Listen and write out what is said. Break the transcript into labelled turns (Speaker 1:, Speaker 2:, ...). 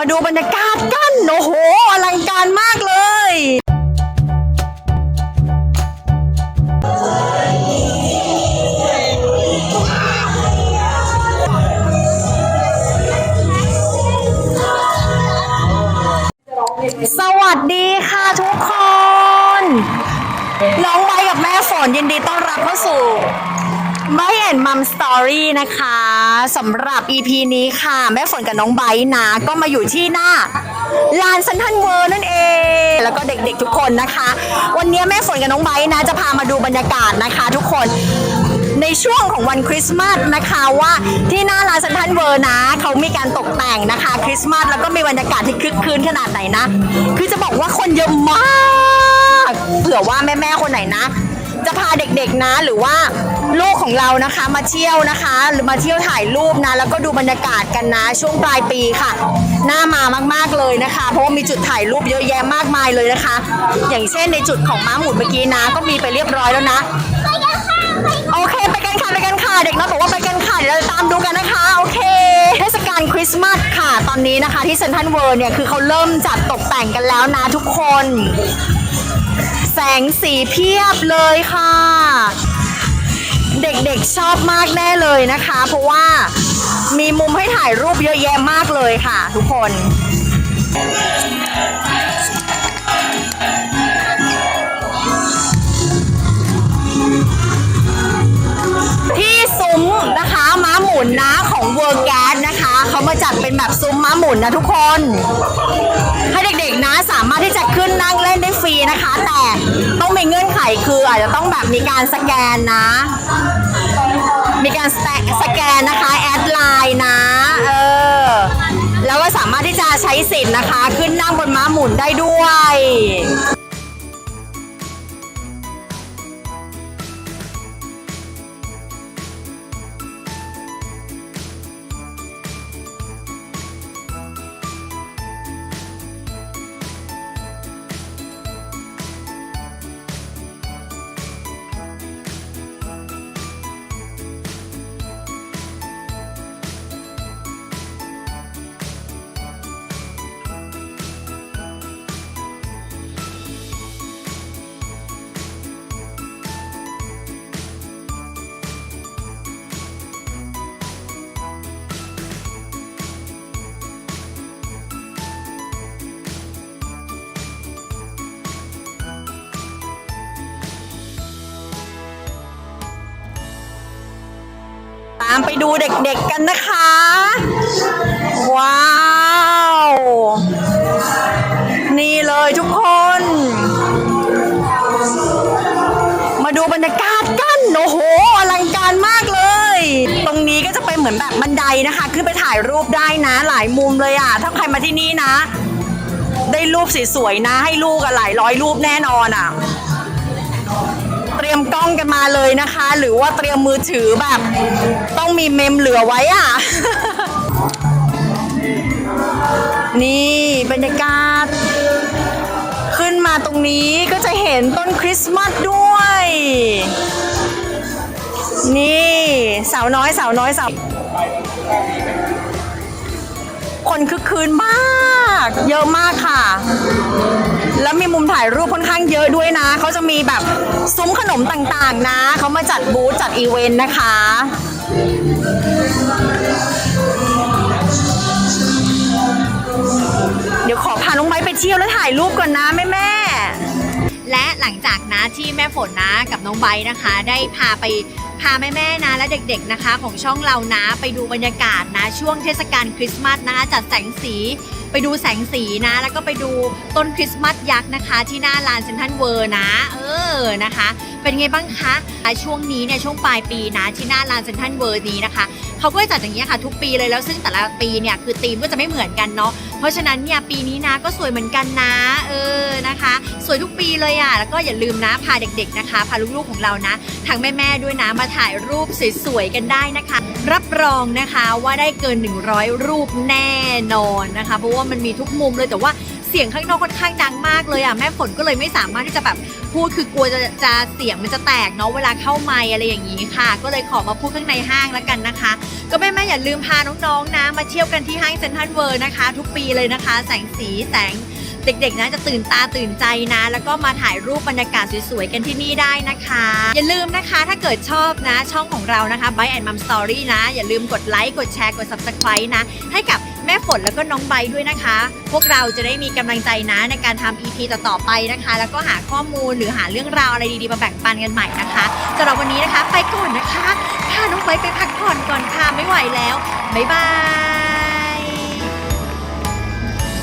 Speaker 1: มาดูบรรยากาศกันโอ้โหอลังการมากเลยสวัสดีค่ะทุกคน น้องไม้กับแม่ฝนยินดีต้อนรับเข้าสู่ ไม่เห็นมัมสตอรี่นะคะสำหรับ EP นี้ค่ะ แม่ฝนกับน้องไบร์ทนะ ก็มาอยู่ที่หน้าลานซันทันเวิร์นั่นเอง แล้วก็เด็กๆทุกคนนะคะ วันนี้แม่ฝนกับน้องไบร์ทนะ จะพามาดูบรรยากาศนะคะ ทุกคนในช่วงของวันคริสต์มาสนะคะว่าที่หน้าร้านซันทันเวิร์นะ เขามีการตกแต่งนะคะ คริสต์มาสแล้วก็มีบรรยากาศที่คึกคืนขนาดไหนนะ คือจะบอกว่าคนเยอะมากเผื่อว่าแม่ๆคนไหนนะ จะพาเด็กๆนะหรือว่าลูกของเรานะคะมาเที่ยวนะคะ หรือมาเที่ยวถ่ายรูปนะ แล้วก็ดูบรรยากาศกันนะ ช่วงปลายปีค่ะน่ามามากๆเลยนะคะ เพราะว่ามีจุดถ่ายรูปเยอะแยะมากมายเลยนะคะ อย่างเช่นในจุดของม้าหมุนเมื่อกี้นะ ก็มีไปเรียบร้อยแล้วนะโอเคไปกันค่ะไปกันค่ะเด็กน้อยบอกว่าไปกันค่ะเดี๋ยวเราตามดูกันนะคะโอเคเทศกาลคริสต์มาสค่ะตอนนี้นะคะที่เซนทรัลเวิร์เนี่ยคือเขาเริ่มจัดตกแต่งกันแล้วนะทุกคน แสงสีเพียบเลยค่ะ เด็กๆชอบมากแน่เลยนะคะ เพราะว่ามีมุมให้ถ่ายรูปเยอะแยะมากเลยค่ะ ทุกคนที่ซุ้มนะคะม้าหมุนนะของเวอร์แกสนะคะเขามาจัดเป็นแบบซุ้มม้าหมุนนะทุกคน ให้เด็กๆนะสามารถที่จะขึ้นนั่งเล่น รีนะคะ แต่ต้องมีเงื่อนไขคืออาจจะต้องแบบมีการสแกนนะ มีการสแตสแกนนะคะแอดไลน์นะเออแล้วก็สามารถที่จะใช้สิทธิ์นะคะ ขึ้นนั่งบนม้าหมุนได้ด้วยามไปดูเด็กๆกันนะคะ ว้าว นี่เลยทุกคน มาดูบรรยากาศกันโอ้โหอลังการมากเลย ตรงนี้ก็จะเป็นเหมือนแบบบันไดนะคะ ขึ้นไปถ่ายรูปได้นะ หลายมุมเลยอะ ถ้าใครมาที่นี่นะ ได้รูปสวยๆนะ ให้ลูกอะหลายร้อยรูปแน่นอนอะ เตรียมกล้องกันมาเลยนะคะ หรือว่าเตรียมมือถือแบบ ต้องมีเมมเหลือไว้อะ นี่บรรยากาศ ขึ้นมาตรงนี้ก็จะเห็นต้นคริสต์มาสด้วย นี่สาวน้อยสาวน้อยสาวคนคึกคืนมาก เยอะมากค่ะ มีมุมถ่ายรูปค่อนข้างเยอะด้วยนะ เขาจะมีแบบซุ้มขนมต่างๆนะ เขามาจัดบูธจัดอีเวนต์นะคะ เดี๋ยวขอพาน้องไม้ไปเที่ยวแล้วถ่ายรูปก่อนนะแม่แม่
Speaker 2: และหลังจากนะที่แม่ฝนนะกับน้องไบร์ทนะคะ ได้พาไปพาแม่ ๆ นะ และเด็กๆนะคะ ของช่องเรานะ ไปดูบรรยากาศนะ ช่วงเทศกาลคริสต์มาสนะคะจัดแสงสี ไปดูแสงสีนะ แล้วก็ไปดูต้นคริสต์มาสยักษ์นะคะ ที่หน้าลานเซนทันเวิร์นะ เออนะคะ เป็นไงบ้างคะช่วงนี้เนี่ยช่วงปลายปีนะที่หน้าลานเซนทันเวิร์นี้นะคะเขาก็จะจัดอย่างนี้ค่ะทุกปีเลยแล้วซึ่งแต่ละปีเนี่ยคือธีมก็จะไม่เหมือนกันเนาะ เพราะฉะนั้นเนี่ยปีนี้นะก็สวยเหมือนกันนะ เออนะคะ สวยทุกปีเลยอะแล้วก็อย่าลืมนะพาเด็กๆนะคะ พาลูกๆของเรานะทั้งแม่ๆด้วยนะมาถ่ายรูปสวยๆกันได้นะคะ รับรองนะคะว่าได้เกิน 100 รูปแน่นอนนะคะ เพราะว่ามันมีทุกมุมเลยแต่ว่า เสียงข้างนอกค่อนข้างดังมากเลยอะแม่ฝนก็เลยไม่สามารถที่จะแบบพูดคือกลัวจะจะเสียงมันจะแตกเนาะเวลาเข้าไมค์อะไรอย่างนี้ค่ะ ก็เลยขอมาพูดข้างในห้างแล้วกันนะคะ ก็แม่แม่อย่าลืมพาน้องๆนะมาเที่ยวกันที่ห้างเซ็นทรัลเวิร์นะคะ ทุกปีเลยนะคะ แสงสีแสง เด็กๆนะจะตื่นตาตื่นใจนะ แล้วก็มาถ่ายรูปบรรยากาศสวยๆกันที่นี่ได้นะคะ อย่าลืมนะคะถ้าเกิดชอบนะ ช่องของเรานะคะ By and Mom Story นะ อย่าลืมกดไลค์กดแชร์กด Subscribe นะ ให้กับแม่ฝนแล้วก็น้องใบด้วยนะคะ พวกเราจะได้มีกำลังใจนะในการทำ EP ต่อๆไปนะคะ แล้วก็หาข้อมูลหรือหาเรื่องราวอะไรดีๆมาแบ่งปันกันใหม่นะคะสำหรับวันนี้นะคะ ไปก่อนนะคะพาน้องใบไปพักผ่อนก่อนค่ะไม่ไหวแล้วบ๊ายบาย